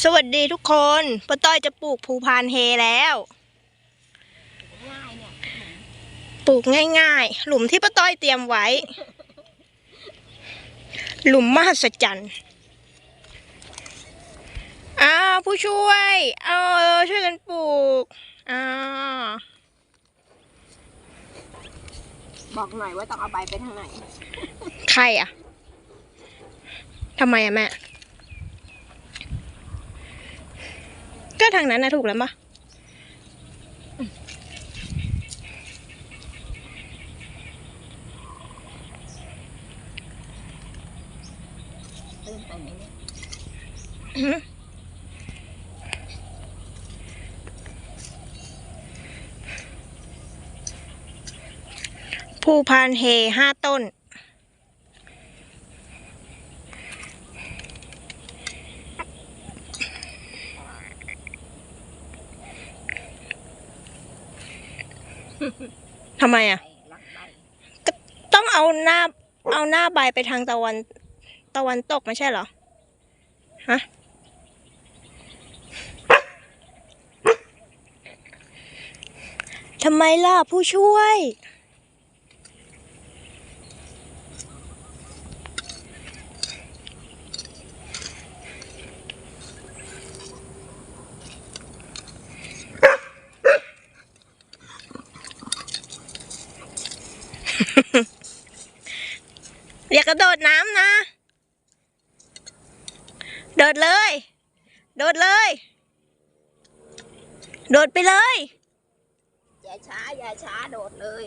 สวัสดีทุกคนป้าต้อยจะปลูกภูพานเฮแล้วง่ายเนี่ยปลูกง่ายๆ หลุมที่ป้าต้อยเตรียมไว้ หลุมมหัศจรรย์อ้าวผู้ช่วยเอาช่วยกันปลูกอ้าวบอกหน่อยว่าต้องเอาใบไปทางไหน ใครอะทำไมอะแม่ ก็ทางนั้นนะถูกแล้วปะตื้นไปไหมเนี่ยอื้อหือภูพานเฮห้าต้น ทำไมอะ รักใบต้องเอาหน้า เอาหน้าใบไปทางตะวัน ตะวันตกไม่ใช่เหรอ ฮะ ทำไมล่ะผู้ช่วย ระโดดน้ำนะ โดดเลย โดดเลย โดดไปเลย อย่าช้า อย่าช้า โดดเลย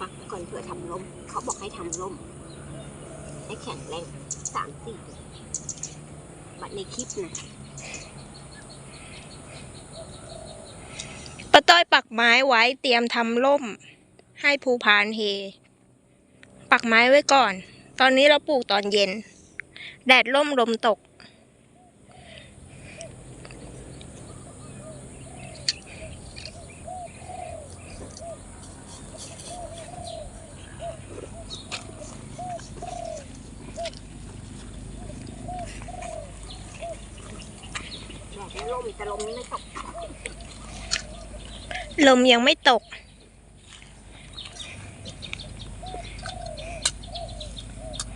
ปักไว้ก่อนเพื่อทำร่มเขาบอกให้ทำร่ม ให้แข็งแรงสามสี่บัดในคลิปนะป้าต้อยปักไม้ไว้เตรียมทำร่ม ให้ภูพานเฮ ปักไม้ไว้ก่อน ตอนนี้เราปลูกตอนเย็น แดดร่มลมตก แต่ลมนี่ไม่ตก ลมยังไม่ตก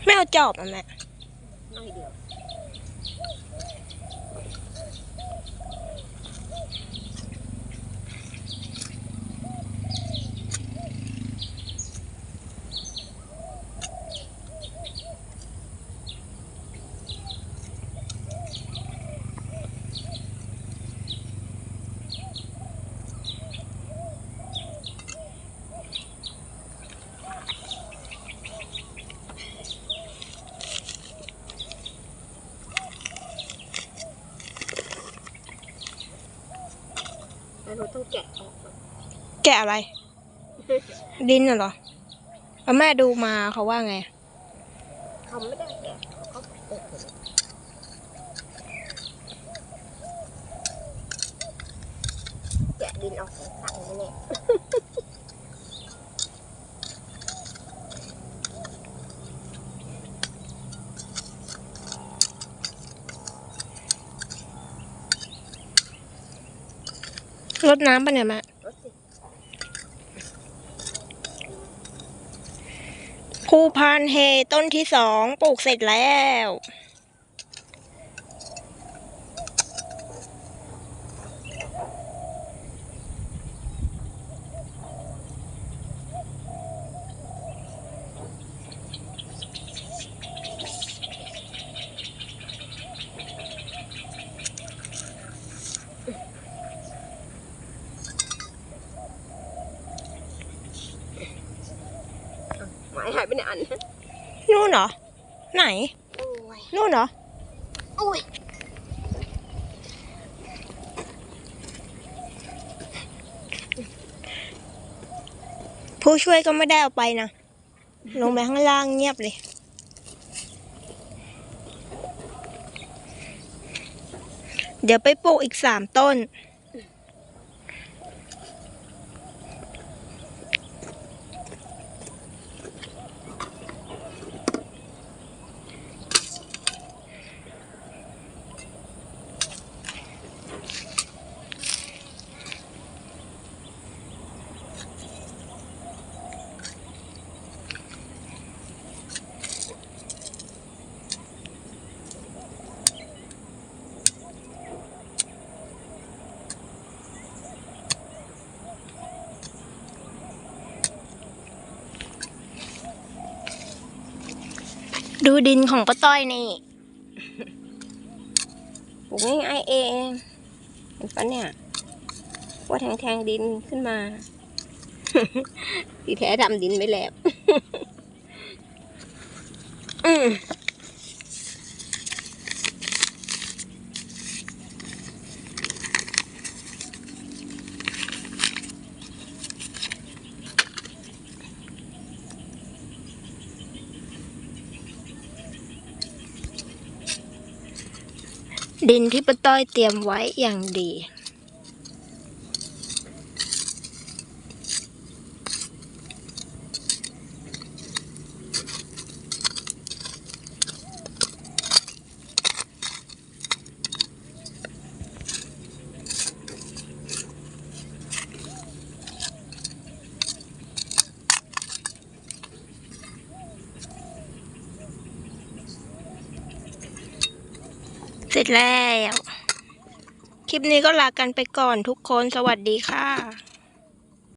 ไม่เอาจอบอะแม่ ไม่เดียว ต้องแกะออกก่อนแกะอะไรดินน่ะเหรอแล้วแม่ดูมาเขาว่าไง เขาไม่ได้แกะเขาเปิดเลยแกะดินออกจากถังนี่แหละ รดน้ำปะเนี่ยแม่รถสิภูพานเฮต้นที่สองปลูกเสร็จแล้วายหายไปในอันนู่นเหรอ ไหนโอ้ยนู่นเหรอโอ้ยผู้ช่วยก็ไม่ได้เอาไปนะ ลงไปข้างล่างเงียบเลยเดี๋ยวไปปลูกอีกสามต้น ดูดินของป้าต้อยนี่ปลูกง่ายๆเองเห็นปะเนี่ย ว่าแทงแทงๆดินขึ้นมา ที่แท้ทำดินไม่แล้ว อืม ดินที่ป้าต้อยเตรียมไว้อย่างดี เสร็จแล้ว คลิปนี้ก็ลากันไปก่อนทุกคน สวัสดีค่ะ